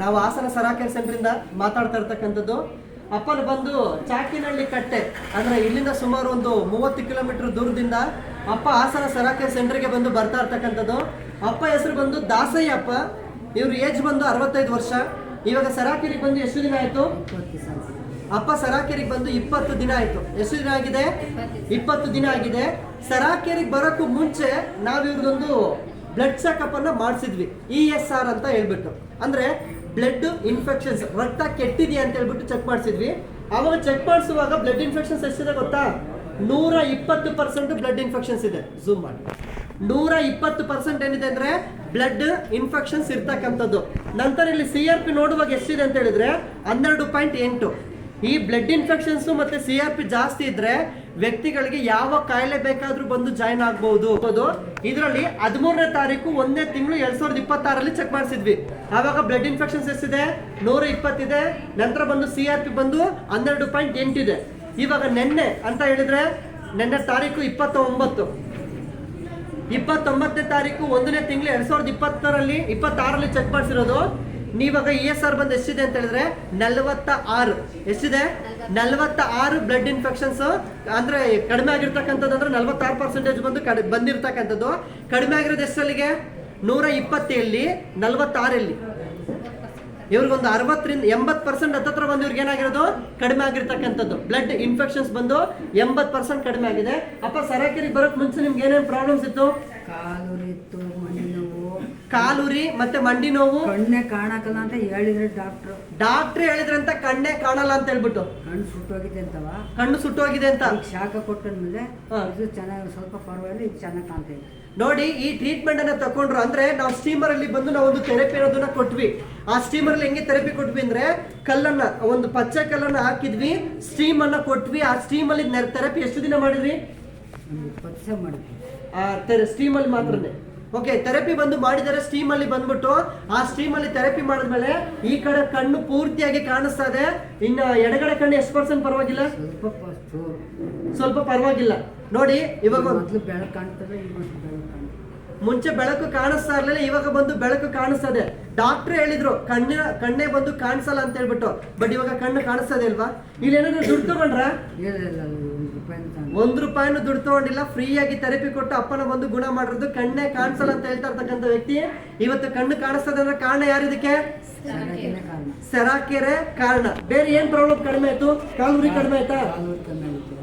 ನಾವು ಹಾಸನ ಸರಾಕೇರ್ ಸೆಂಟ್ರಿಂದ ಮಾತಾಡ್ತಾ ಇರ್ತಕ್ಕಂಥದ್ದು. ಅಪ್ಪನ ಬಂದು ಚಾಕಿನಹಳ್ಳಿ ಕಟ್ಟೆ, ಅಂದ್ರೆ ಇಲ್ಲಿಂದ ಸುಮಾರು ಒಂದು ಮೂವತ್ತು ಕಿಲೋಮೀಟರ್ ದೂರದಿಂದ ಅಪ್ಪ ಹಾಸನ ಸರಾಕೇರ್ ಸೆಂಟ್ರಿಗೆ ಬಂದು ಬರ್ತಾ ಇರ್ತಕ್ಕಂಥದ್ದು. ಅಪ್ಪ ಹೆಸರು ಬಂದು ದಾಸಯ್ಯ ಅಪ್ಪ ಇವ್ರ ಏಜ್ ಬಂದು ಅರವತ್ತೈದು ವರ್ಷ. ಇವಾಗ ಸರಾಕೆರಿಗೆ ಬಂದು ಎಷ್ಟು ದಿನ ಆಯ್ತು? ಅಪ್ಪ ಸರಾಕೆರಿಗೆ ಬಂದು ಇಪ್ಪತ್ತು ದಿನ ಆಯ್ತು. ಎಷ್ಟು ದಿನ ಆಗಿದೆ? ಇಪ್ಪತ್ತು ದಿನ ಆಗಿದೆ. ಸರಾಕೆರಿಗೆ ಬರೋಕ್ಕೂ ಮುಂಚೆ ನಾವು ಇವ್ರದೊಂದು ಬ್ಲಡ್ ಚೆಕಪ್ ಅನ್ನ ಮಾಡಿಸಿದ್ವಿ. ಇ ಎಸ್ ಆರ್ ಅಂತ ಹೇಳ್ಬಿಟ್ಟು. ಅಂದ್ರೆ ಬ್ಲಡ್ ಇನ್ಫೆಕ್ಷನ್ಸ್ ರಕ್ತ ಕೆಟ್ಟಿದೆಯಾ ಅಂತ ಹೇಳ್ಬಿಟ್ಟು ಚೆಕ್ ಮಾಡಿಸಿದ್ವಿ. ಅವಾಗ ಚೆಕ್ ಮಾಡಿಸುವಾಗ ಬ್ಲಡ್ ಇನ್ಫೆಕ್ಷನ್ಸ್ ಎಷ್ಟಿದೆ ಗೊತ್ತಾ? ನೂರ ಇಪ್ಪತ್ತು ಪರ್ಸೆಂಟ್ ಬ್ಲಡ್ ಇನ್ಫೆಕ್ಷನ್ಸ್ ಇದೆ. ಝೂಮ್ ಮಾಡಿ. ನೂರ ಇಪ್ಪತ್ತು ಪರ್ಸೆಂಟ್ ಏನಿದೆ ಅಂದ್ರೆ ಬ್ಲಡ್ ಇನ್ಫೆಕ್ಷನ್ಸ್ ಇರ್ತಕ್ಕಂಥದ್ದು. ನಂತರ ಇಲ್ಲಿ ಸಿ ಆರ್ ಪಿ ನೋಡುವಾಗ ಎಷ್ಟಿದೆ ಅಂತ ಹೇಳಿದ್ರೆ ಹನ್ನೆರಡು ಪಾಯಿಂಟ್ ಎಂಟು. ಈ ಬ್ಲಡ್ ಇನ್ಫೆಕ್ಷನ್ಸ್ ಮತ್ತೆ ಸಿ ಆರ್ ಪಿ ಜಾಸ್ತಿ ಇದ್ರೆ ವ್ಯಕ್ತಿಗಳಿಗೆ ಯಾವ ಕಾಯಿಲೆ ಬೇಕಾದ್ರೂ ಬಂದು ಜಾಯ್ನ್ ಆಗ್ಬಹುದು ಇದರಲ್ಲಿ ಹದಿಮೂರನೇ ತಾರೀಕು ಒಂದನೇ ತಿಂಗಳು ಎರಡ್ ಸಾವಿರದ ಇಪ್ಪತ್ತಾರಲ್ಲಿ ಚೆಕ್ ಮಾಡಿಸಿದ್ವಿ. ಆವಾಗ ಬ್ಲಡ್ ಇನ್ಫೆಕ್ಷನ್ಸ್ ಎಷ್ಟಿದೆ? ನೂರ ಇಪ್ಪತ್ತಿದೆ. ನಂತರ ಬಂದು ಸಿ ಆರ್ ಪಿ ಬಂದು ಹನ್ನೆರಡು ಪಾಯಿಂಟ್ ಎಂಟಿದೆ ಇವಾಗ ನೆನ್ನೆ ಅಂತ ಹೇಳಿದ್ರೆ ನೆನ್ನೆ ತಾರೀಕು ಇಪ್ಪತ್ತ ಒಂಬತ್ತು ಇಪ್ಪತ್ತೊಂಬತ್ತನೇ ತಾರೀಕು ಒಂದನೇ ತಿಂಗಳು ಎರಡ್ ಸಾವಿರದ ಇಪ್ಪತ್ತರಲ್ಲಿ ಇಪ್ಪತ್ತಾರಲ್ಲಿ ಚೆಕ್ ಮಾಡಿಸಿರೋದು. ನೀವಾಗ ಇ ಎಸ್ ಆರ್ ಬಂದು ಎಷ್ಟಿದೆ ಅಂತ ಹೇಳಿದ್ರೆ ನಲ್ವತ್ತ ಆರು ಎಷ್ಟಿದೆ? ನಲ್ವತ್ತ ಆರು ಬ್ಲಡ್ ಇನ್ಫೆಕ್ಷನ್ಸ್ ಅಂದ್ರೆ ಕಡಿಮೆ ಆಗಿರ್ತಕ್ಕಂಥದ್ದು ಅಂದ್ರೆ ನಲ್ವತ್ತಾರು ಪರ್ಸೆಂಟೇಜ್ ಬಂದು ಕಡಿ, ಬಂದಿರ್ತಕ್ಕಂಥದ್ದು. ಕಡಿಮೆ ಆಗಿರೋದು ಎಷ್ಟಲ್ಲಿಗೆ ನೂರ ಇಪ್ಪತ್ತೇಳಿ ನಲ್ವತ್ತಾರಲ್ಲಿ ಇವ್ರಿಗೊಂದು ಅರವತ್ತರಿಂದ, ಎಂಬತ್ತು ಪರ್ಸೆಂಟ್ ಹತ್ತತ್ರ ಬಂದು ಇವ್ರಿಗೆ ಏನಾಗಿರೋದು? ಕಡಿಮೆ ಆಗಿರ್ತಕ್ಕಂಥದ್ದು. ಬ್ಲಡ್ ಇನ್ಫೆಕ್ಷನ್ಸ್ ಬಂದು ಎಂಬತ್ತು ಪರ್ಸೆಂಟ್ ಕಡಿಮೆ ಆಗಿದೆ. ಅಪ್ಪ ಸರಾಕರಿಗೆ ಬರೋಕ್ಕೆ ಮುಂಚೆ ನಿಮ್ಗೆ ಏನೇನು ಪ್ರಾಬ್ಲಮ್ಸ್ ಇತ್ತು ಕಾಲು ಇತ್ತು ಮಂಡಿ ನೋವು ಕಾಲುರಿ ಮತ್ತೆ ಮಂಡಿ ನೋವು? ಕಣ್ಣೆ ಕಾಣಕಲ್ಲ ಅಂತ ಹೇಳಿದ್ರೆ ಡಾಕ್ಟ್ರು. ಡಾಕ್ಟ್ರ್ ಹೇಳಿದ್ರಂತ ಕಣ್ಣೇ ಕಾಣಲ್ಲ ಅಂತ ಹೇಳ್ಬಿಟ್ಟು. ಕಣ್ಣು ಸುಟ್ಟೋಗಿದೆ ಅಂತವ? ಕಣ್ಣು ಸುಟ್ಟೋಗಿದೆ ಅಂತ. ಈಗ ಶಾಖ ಕೊಟ್ಟಂದ್ಮೇಲೆ. ಇದು ಚೆನ್ನಾಗಿ ಸ್ವಲ್ಪ ಪರವಾಗಿಲ್ಲ ಇದು ಚೆನ್ನಾಗಿ ಕಾಣ್ತಾ ಇದೆ. ನೋಡಿ ಈ ಟ್ರೀಟ್ಮೆಂಟ್ ಅನ್ನ ತಕೊಂಡ್ರು ಅಂದ್ರೆ ನಾವು ಸ್ಟೀಮರ್ ಅಲ್ಲಿ ಬಂದು ನಾವು ಒಂದು ಥೆರಪಿ ಅನ್ನೋದನ್ನ ಕೊಟ್ವಿ. ಆ ಸ್ಟೀಮರ್ ಅಲ್ಲಿ ಹೆಂಗೆ ಥೆರಪಿ ಕೊಟ್ವಿ ಅಂದ್ರೆ ಕಲ್ಲನ್ನ ಒಂದು ಪಚ್ಚೆ ಕಲ್ಲನ್ನ ಹಾಕಿದ್ವಿ ಸ್ಟೀಮ್ ಅನ್ನ ಕೊಟ್ವಿ. ಆ ಸ್ಟೀಮ್ ಅಲ್ಲಿ ಥೆರಪಿ ಎಷ್ಟು ದಿನ ಮಾಡಿದ್ರಿ? ಇಪ್ಪತ್ತು ದಿವಸ ಮಾಡಿದ್ವಿ. ಆ ಸ್ಟೀಮ್ ಅಲ್ಲಿ ಮಾತ್ರನೇ. ಓಕೆ ಥೆರಪಿ ಬಂದು ಮಾಡಿದರೆ ಸ್ಟೀಮ್ ಅಲ್ಲಿ ಬಂದ್ಬಿಟ್ಟು ಆ ಸ್ಟೀಮ್ ಅಲ್ಲಿ ಥೆರಪಿ ಮಾಡಿದ್ಮೇಲೆ ಈ ಕಡೆ ಕಣ್ಣು ಪೂರ್ತಿಯಾಗಿ ಕಾಣಿಸ್ತಾ ಇದೆ. ಇನ್ನು ಎಡಗಡೆ ಕಣ್ಣು ಎಷ್ಟು ಪರ್ಸೆಂಟ್ ಪರವಾಗಿಲ್ಲ? ಸ್ವಲ್ಪ ಪರವಾಗಿಲ್ಲ. ನೋಡಿ ಇವಾಗ ಮುಂಚೆ ಬೆಳಕು ಕಾಣಿಸ್ತಾ ಇರಲಿಲ್ಲ ಇವಾಗ ಬಂದು ಬೆಳಕು ಕಾಣಿಸ್ತದೆ ಡಾಕ್ಟ್ರ್ ಹೇಳಿದ್ರು ಕಣ್ಣಿನ ಕಣ್ಣೇ ಬಂದು ಕಾಣಿಸಲ್ಲ ಅಂತ ಹೇಳ್ಬಿಟ್ಟು ಬಟ್ ಇವಾಗ ಕಣ್ಣು ಕಾಣಿಸ್ತದೆ ಅಲ್ವಾ? ಇಲ್ಲಿ ಏನಾದ್ರು ದುಡ್ಡು ತಗೊಂಡ್ರ? ಒಂದ್ ರೂಪಾಯಿನೂ ದುಡ್ಡು ತಗೊಂಡಿಲ್ಲ ಫ್ರೀಯಾಗಿ ಆಗಿ ಥೆರಪಿ ಕೊಟ್ಟು ಅಪ್ಪನ ಬಂದು ಗುಣ ಮಾಡಿರೋದು ಕಣ್ಣೇ ಕಾಣಿಸಲ್ಲ ಅಂತ ಹೇಳ್ತಾ ಇರ್ತಕ್ಕಂಥ ವ್ಯಕ್ತಿ. ಇವತ್ತು ಕಣ್ಣು ಕಾಣಿಸ್ತದೆ ಅಂದ್ರೆ ಕಾರಣ ಯಾರಿದಕ್ಕೆ ಸೆರಾಕೆರೆ ಕಾರಣ. ಬೇರೆ ಏನ್ ಪ್ರಾಬ್ಲಮ್ ಕಡಿಮೆ ಆಯ್ತು? ಕಾಲುರಿ ಕಡಿಮೆ ಆಯ್ತಾ?